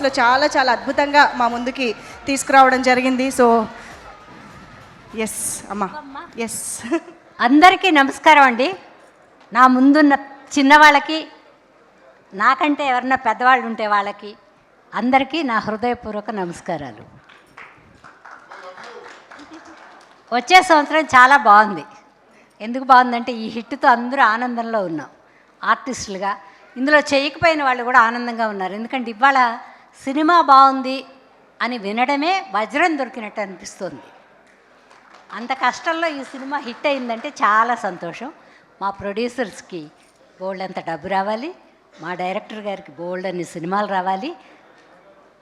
పర్ఫార్మెన్స్లో చాలా చాలా అద్భుతంగా మా ముందుకి తీసుకురావడం జరిగింది. సో ఎస్ అమ్మా. ఎస్ అందరికీ నమస్కారం అండి. నా ముందున్న చిన్నవాళ్ళకి నాకంటే ఎవరన్నా పెద్దవాళ్ళు ఉంటే వాళ్ళకి అందరికీ నా హృదయపూర్వక నమస్కారాలు. వచ్చే సంవత్సరం చాలా బాగుంది. ఎందుకు బాగుందంటే ఈ హిట్తో అందరూ ఆనందంలో ఉన్నాం. ఆర్టిస్టులుగా. ఇందులో చేయకపోయిన వాళ్ళు కూడా ఆనందంగా ఉన్నారు. ఎందుకంటే ఇవాళ సినిమా బాగుంది అని వినడమే వజ్రం దొరికినట్టు అనిపిస్తుంది. అంత కష్టంలో ఈ సినిమా హిట్ అయిందంటే చాలా సంతోషం. మా ప్రొడ్యూసర్స్కి బోల్డ్ అంత డబ్బు రావాలి మా డైరెక్టర్ గారికి బోల్డ్ అన్ని సినిమాలు రావాలి.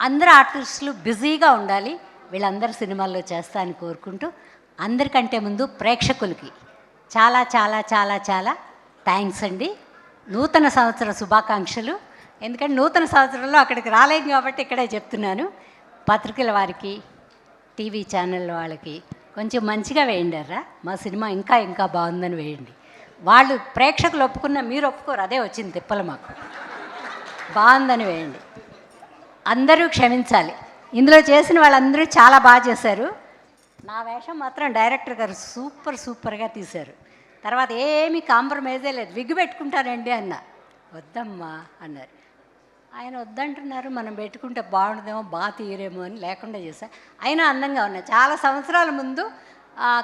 అందరు ఆర్టిస్టులు బిజీగా ఉండాలి వీళ్ళందరూ సినిమాల్లో చేస్తా అని కోరుకుంటూ అందరికంటే ముందు ప్రేక్షకులకి చాలా చాలా చాలా చాలా థ్యాంక్స్ అండి. నూతన సంవత్సర శుభాకాంక్షలు. ఎందుకంటే నూతన సంవత్సరంలో అక్కడికి రాలేం కాబట్టి ఇక్కడే చెప్తున్నాను. పత్రికల వారికి టీవీ ఛానల్ వాళ్ళకి కొంచెం మంచిగా వేయండిరా మా సినిమా ఇంకా ఇంకా బాగుందని వేయండి. వాళ్ళు ప్రేక్షకులు ఒప్పుకున్న మీరు ఒప్పుకోరు. అదే వచ్చింది తిప్పలు మాకు. బాగుందని వేయండి. అందరూ క్షమించాలి. ఇందులో చేసిన వాళ్ళందరూ చాలా బాగా చేశారు. నా వేషం మాత్రం డైరెక్టర్ గారు సూపర్ సూపర్గా తీశారు. తర్వాత ఏమీ కాంప్రమైజే లేదు. విగ్గు పెట్టుకుంటానండి అన్న. వద్దమ్మా అన్నారు. ఆయన వద్దంటున్నారు మనం పెట్టుకుంటే బాగుండదేమో బాగా తీయరేమో అని లేకుండా చేశా. అయినా అందంగా ఉన్నాయి చాలా సంవత్సరాల ముందు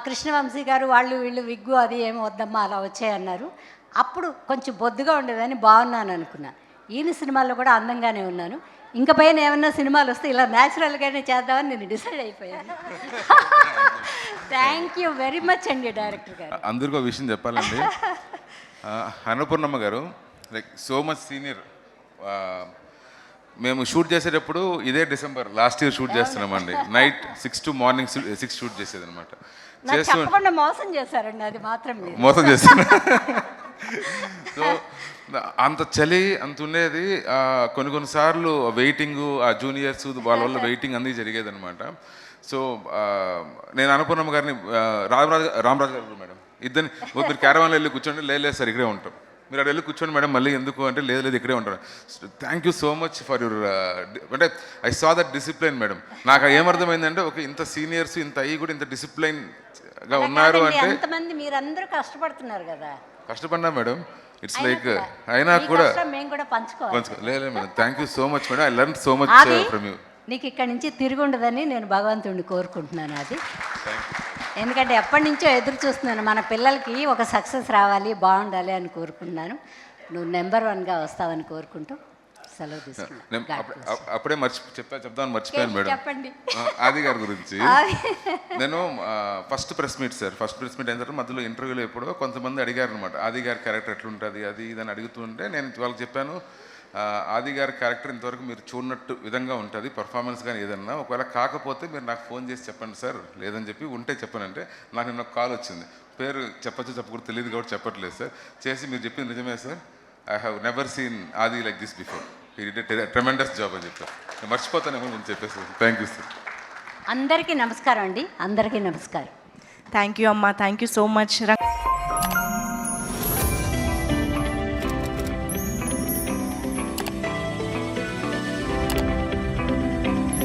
కృష్ణవంశీ గారు వాళ్ళు వీళ్ళు విగ్గు అది ఏమో వద్దమ్మా అలా వచ్చాయన్నారు అప్పుడు కొంచెం బొద్దుగా ఉండేదని బాగున్నాను అనుకున్నాను ఈయన సినిమాల్లో కూడా అందంగానే ఉన్నాను. ఇంకా పైన ఏమన్నా సినిమాలు వస్తే ఇలా న్యాచురల్గానే చేద్దామని నేను డిసైడ్ అయిపోయాను. థ్యాంక్ యూ వెరీ మచ్ అండి డైరెక్టర్ గారు. అందరికీ విషయం చెప్పాలండి. అన్నపూర్ణమ్మ గారు లైక్ సో మచ్ సీనియర్. మేము షూట్ చేసేటప్పుడు ఇదే డిసెంబర్ లాస్ట్ ఇయర్ షూట్ చేస్తున్నామండి. Night six to morning six shoot చేసేది అనమాట చేస్తూ మోసం చేశారండి అది మాత్రం మోసం చేస్తాను సో అంత చలి అంత ఉండేది. కొన్ని కొన్నిసార్లు వెయిటింగ్ ఆ జూనియర్స్ వాళ్ళ వల్ల వెయిటింగ్ అన్నీ జరిగేది అనమాట సో నేను అనుపూర్ణమ్మ గారిని రామరాజు రామరాజు గారు మేడం. ఇద్దరిని "ఓ, మీరు క్యారవాన్లో వెళ్ళి కూర్చోండి లేదు లేదు సార్ ఇక్కడే ఉంటాం. మీరు అక్కడ వెళ్ళి కూర్చోండి మేడం మళ్ళీ ఎందుకు అంటే లేదు లేదు ఇక్కడే ఉంటారు thank you so much for your అంటే I saw that discipline madam నాకు ఏమర్థమైందంటే ఒక ఇంత సీనియర్స్ ఇంత అయ్యి కూడా ఇంత డిసిప్లైన్గా ఉన్నారు అంటే అంతమంది మీరందరూ కష్టపడుతున్నారు కదా. కష్టపడినా మేడం ఇట్స్ లైక్. అయినా కూడా మేము కూడా పంచుకోవాలి. లేదు madam. Thank you so much madam I learn so much from you నీకు ఇక్కడి నుంచి తిరిగి ఉండదని నేను భగవంతుడిని కోరుకుంటున్నాను అది ఎందుకంటే ఎప్పటి నుంచో ఎదురు చూస్తున్నాను. మన పిల్లలకి ఒక సక్సెస్ రావాలి బాగుండాలి అని కోరుకుంటున్నాను. నువ్వు నెంబర్ వన్గా వస్తావని కోరుకుంటూ సెలవు తీసుకున్నాను అప్పుడే మర్చి చెప్పా చెప్దామని మర్చిపోయాను మేడం. చెప్పండి. ఆది గారి గురించి. నేను first press meet sir first press meet అయిన తర్వాత మధ్యలో ఇంటర్వ్యూలో ఎప్పుడో కొంతమంది అడిగారు అనమాట ఆది గారి క్యారెక్టర్ ఎట్లుంటుంది అది ఇది అని అడుగుతుంటే నేను వాళ్ళకి చెప్పాను ఆది గారి క్యారెక్టర్ ఇంతవరకు మీరు చూడనట్టు విధంగా ఉంటుంది పర్ఫార్మెన్స్ కానీ ఏదన్నా. ఒకవేళ కాకపోతే మీరు నాకు ఫోన్ చేసి చెప్పండి సార్ లేదని చెప్పి ఉంటే చెప్పానంటే నాకు నిన్న కాల్ వచ్చింది. పేరు చెప్పచ్చు చెప్పకూడదు తెలియదు కాబట్టి చెప్పట్లేదు సార్. చేసి మీరు చెప్పింది నిజమే sir. I have never seen Aadi like this before ఈ ట్రెమెండస్ జాబ్ అని చెప్పారు. నేను మర్చిపోతానేమో నేను చెప్పేసి థ్యాంక్ యూ సార్ అందరికీ నమస్కారం అండి. అందరికీ నమస్కారం. థ్యాంక్ యూ అమ్మా. Thank you so much